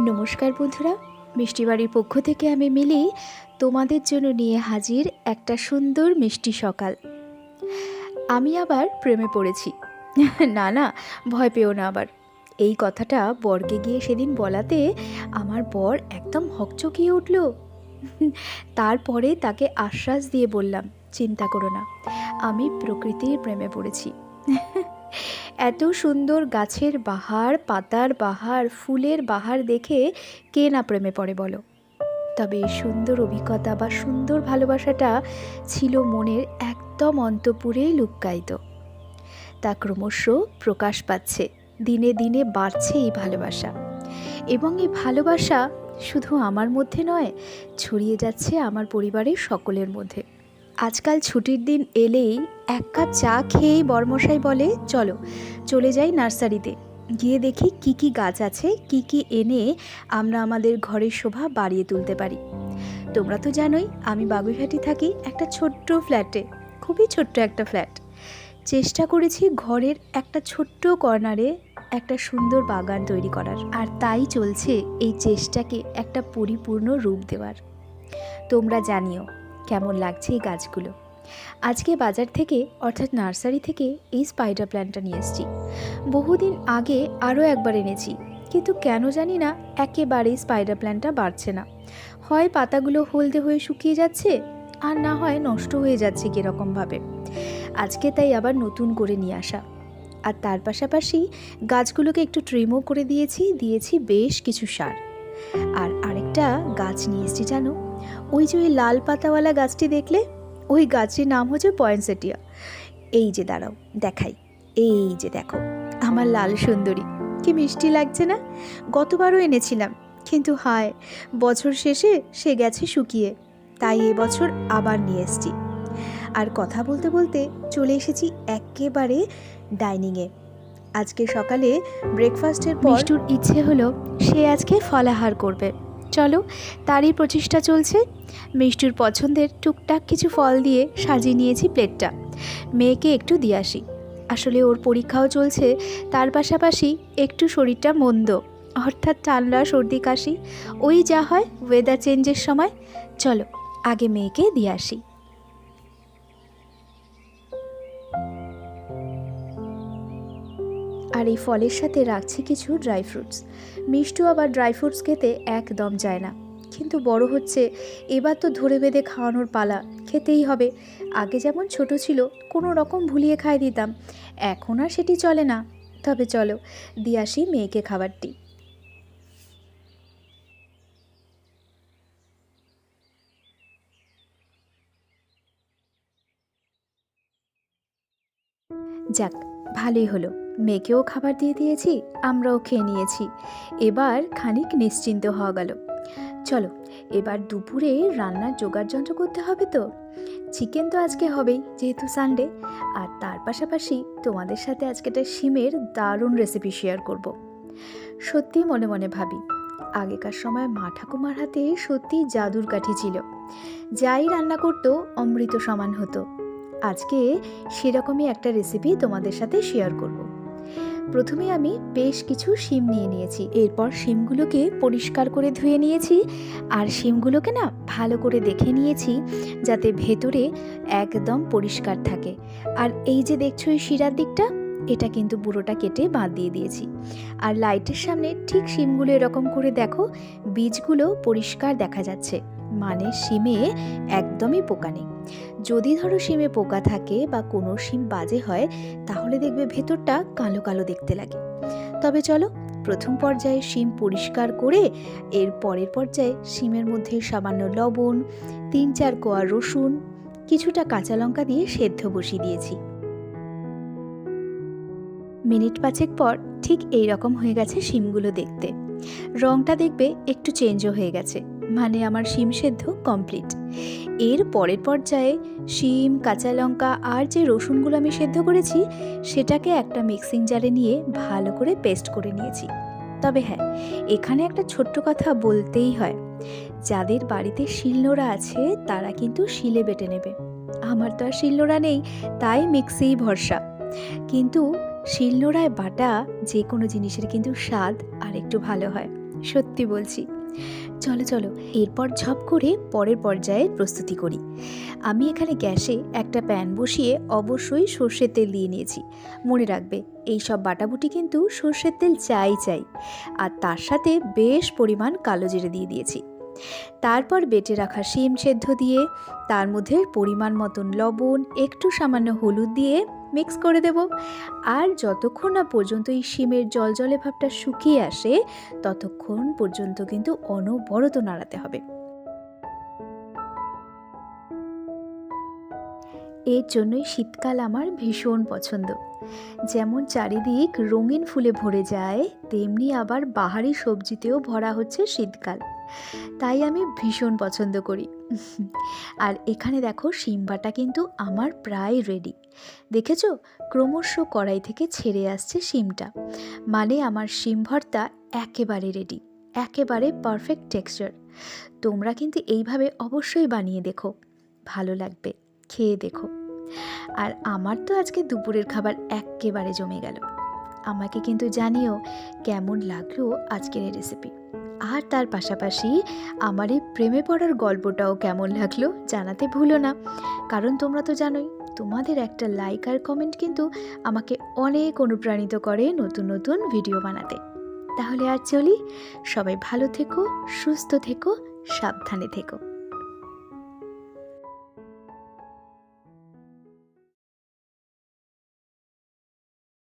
নমস্কার বন্ধুরা মিষ্টি বাড়ির পক্ষ থেকে আমি মিলি তোমাদের জন্য নিয়ে হাজির একটা সুন্দর মিষ্টি সকাল। আমি আবার প্রেমে পড়েছি। না না, ভয় পেও না আবার। এই কথাটা বরকে গিয়ে সেদিন বলাতে আমার বর একদম হকচকিয়ে উঠল। তারপরে তাকে আশ্বাস দিয়ে বললাম, চিন্তা করো না, আমি প্রকৃতির প্রেমে পড়েছি। এত সুন্দর গাছের বাহার, পাতার বাহার, ফুলের বাহার দেখে কে না প্রেমে পড়ে বলো? তবে সুন্দর অভিজ্ঞতা বা সুন্দর ভালোবাসাটা ছিল মনের একদম অন্তপুরেই লুক্কায়িত তা ক্রমশ প্রকাশ পাচ্ছে, দিনে দিনে বাড়ছে এই ভালোবাসা। এবং এই ভালোবাসা শুধু আমার মধ্যে নয়, ছড়িয়ে যাচ্ছে আমার পরিবারের সকলের মধ্যে। আজকাল ছুটির দিন এলেই এক কাপ চা খেয়েই বর্মশাই বলে, চলো, চলে যাই নার্সারিতে। গিয়ে দেখি কি কি গাছ আছে, কি কি এনে আমরা আমাদের ঘরের শোভা বাড়িয়ে তুলতে পারি। তোমরা তো জানোই, আমি বাগুইহাটি থাকি একটা ছোট্ট ফ্ল্যাটে, খুবই ছোট্ট একটা ফ্ল্যাট। চেষ্টা করেছি ঘরের একটা ছোট্ট কর্নারে একটা সুন্দর বাগান তৈরি করার, আর তাই চলছে এই চেষ্টাকে একটা পরিপূর্ণ রূপ দেওয়ার। তোমরা জানিও কেমন লাগছে এই গাছগুলো? আজকে বাজার থেকে, অর্থাৎ নার্সারি থেকে এই স্পাইডার প্ল্যান্টটা নিয়ে এসেছি। বহুদিন আগে আরও একবার এনেছি, কিন্তু কেন জানি না একেবারেই স্পাইডার প্ল্যান্টটা বাড়ছে না। হয় পাতাগুলো হলদে হয়ে শুকিয়ে যাচ্ছে, আর না হয় নষ্ট হয়ে যাচ্ছে কীরকমভাবে। আজকে তাই আবার নতুন করে নিয়ে আসা। আর তার পাশাপাশি গাছগুলোকে একটু ট্রিমও করে দিয়েছি দিয়েছি বেশ কিছু সার। আর আরেকটা গাছ নিয়ে এসেছি, জানো? ওই যে ওই লাল পাতাওয়ালা গাছটি দেখলে? ওই গাছটির নাম হচ্ছে পয়েন্টসেটিয়া। এই যে দাঁড়াও, দেখাই। এই যে দেখো, আমার লাল সুন্দরী। কি মিষ্টি লাগছে না? গতবারও এনেছিলাম, কিন্তু হায়, বছর শেষে সে গেছে শুকিয়ে। তাই এবছর আবার নিয়ে এসছি। আর কথা বলতে বলতে চলে এসেছি একেবারে ডাইনিংয়ে। আজকে সকালে ব্রেকফাস্টের পর ইচ্ছে হলো সে আজকে ফলাহার করবে। চলো, তারই প্রচেষ্টা চলছে। মিষ্টুর পছন্দের টুকটাক কিছু ফল দিয়ে সাজিয়ে নিয়েছি প্লেটটা। মেয়েকে একটু দিয়ে আসি। আসলে ওর পরীক্ষাও চলছে, তার পাশাপাশি একটু শরীরটা মন্দ। অর্থাৎ ঠান্ডা, সর্দি, কাশি, ওই যা হয় ওয়েদার চেঞ্জের সময়। চলো, আগে মেয়েকে দিয়ে আসি। আর এই ফলের সাথে রাখছি কিছু ড্রাই ফ্রুটস। মিষ্টু আবার ড্রাই ফ্রুটস খেতে একদম যায় না। কিন্তু বড় হচ্ছে, এবার তো ধরে বেঁধে খাওয়ানোর পালা, খেতেই হবে। আগে যেমন ছোট ছিল, কোনো রকম ভুলিয়ে খাই দিতাম। এখন আর সেটি চলে না। তবে চলো, দিয়ে আসি মেয়েকে খাবারটি। যাক, ভালোই হলো। মেয়েকেও খাবার দিয়ে দিয়েছি, আমরাও খেয়ে নিয়েছি। এবার খানিক নিশ্চিন্ত হওয়া গেল। চলো, এবার দুপুরে রান্নার জোগাড় যন্ত্র করতে হবে তো। চিকেন তো আজকে হবেই, যেহেতু সানডে আর তার পাশাপাশি তোমাদের সাথে আজকে একটা শিমের দারুণ রেসিপি শেয়ার করব। সত্যি মনে মনে ভাবি, আগেকার সময় মা ঠাকুমার হাতে সত্যি জাদুর কাঠি ছিল। যাই রান্না করতো, অমৃত সমান হতো। আজকে সেরকমই একটা রেসিপি তোমাদের সাথে শেয়ার করব। প্রথমে আমি বেশ কিছু শিম নিয়ে নিয়েছি। এরপর শিমগুলোকে পরিষ্কার করে ধুয়ে নিয়েছি আর শিমগুলোকে না ভালো করে দেখে নিয়েছি যাতে ভেতরে একদম পরিষ্কার থাকে। আর এই যে দেখছ এই শিরার দিকটা, এটা কিন্তু বুড়োটা কেটে বাদ দিয়ে দিয়েছি। আর লাইটের সামনে ঠিক শিমগুলো এরকম করে দেখো, বীজগুলো পরিষ্কার দেখা যাচ্ছে। মানে সিমে একদমই পোকা নেই। যদি ধরো সিমে পোকা থাকে বা কোনো সিম বাজে হয়, তাহলে দেখবে ভেতরটা কালো কালো দেখতে লাগে। তবে চলো, প্রথম পর্যায়ে শিম পরিষ্কার করে, এর পরের পর্যায়ে শিমের মধ্যে সামান্য লবণ, তিন চার কোয়া রসুন, কিছুটা কাঁচা লঙ্কা দিয়ে সেদ্ধ বসিয়ে দিয়েছি। মিনিট পাঁচেক পর ঠিক এই রকম হয়ে গেছে শিমগুলো দেখতে। রংটা দেখবে একটু চেঞ্জও হয়ে গেছে। মানে আমার শিম সেদ্ধ কমপ্লিট এর পরের পর্যায়ে শিম, কাঁচা লঙ্কা আর যে রসুনগুলো আমি সেদ্ধ করেছি, সেটাকে একটা মিক্সিং জারে নিয়ে ভালো করে পেস্ট করে নিয়েছি। তবে হ্যাঁ এখানে একটা ছোট্ট কথা বলতেই হয়। যাদের বাড়িতে শিলনোড়া আছে, তারা কিন্তু শিলে বেটে নেবে। আমার তো আর শিলনোড়া নেই, তাই মিক্সিই ভরসা। কিন্তু শিলনোড়ায় বাটা যে কোনো জিনিসের কিন্তু স্বাদ আর একটু ভালো হয়, সত্যি বলছি। চলো চলো, এরপর ঝপ করে পরের পর্যায়ে প্রস্তুতি করি। আমি এখানে গ্যাসে একটা প্যান বসিয়ে অবশ্যই সর্ষের তেল দিয়ে নিয়েছি। মনে রাখবে, এই সব বাটাবুটি কিন্তু সর্ষের তেল চাই চাই। আর তার সাথে বেশ পরিমাণ কালো জিরে দিয়ে দিয়েছি। তারপর বেটে রাখা শিম সেদ্ধ দিয়ে তার মধ্যে পরিমাণ মতন লবণ, একটু সামান্য হলুদ দিয়ে মিক্স করে দেব। আর যতক্ষণ না পর্যন্ত এই শিমের জলজলে ভাবটা শুকিয়ে আসে, ততক্ষণ পর্যন্ত কিন্তু অনবরত নাড়াতে হবে। এর জন্যই শীতকাল আমার ভীষণ পছন্দ। যেমন চারিদিক রঙিন ফুলে ভরে যায়, তেমনি আবার বাহারি সবজিতেও ভরা হচ্ছে শীতকাল। তাই আমি ভীষণ পছন্দ করি। আর এখানে দেখো শিমবাটা কিন্তু আমার প্রায় রেডি দেখেছ? ক্রমশ কড়াই থেকে ছেড়ে আসছে শিমটা মানে আমার ভর্তা একেবারে রেডি একেবারে পারফেক্ট টেক্সচার তোমরা কিন্তু এইভাবে অবশ্যই বানিয়ে দেখো। ভালো লাগবে। খেয়ে দেখো। আর আমার তো আজকে দুপুরের খাবার একেবারে জমে গেল। আমাকে কিন্তু জানিও কেমন লাগল আজকের এই রেসিপি আর তার পাশাপাশি আমার এই প্রেমে পড়ার গল্পটাও কেমন লাগল জানাতে ভুলো না। কারণ তোমরা তো জানোই, তোমাদের একটা লাইক আর কমেন্ট কিন্তু আমাকে অনেক অনুপ্রাণিত করে নতুন নতুন ভিডিও বানাতে। তাহলে আর চলি, সবাই ভালো থেকো, সুস্থ থেকো, সাবধানে থেকো।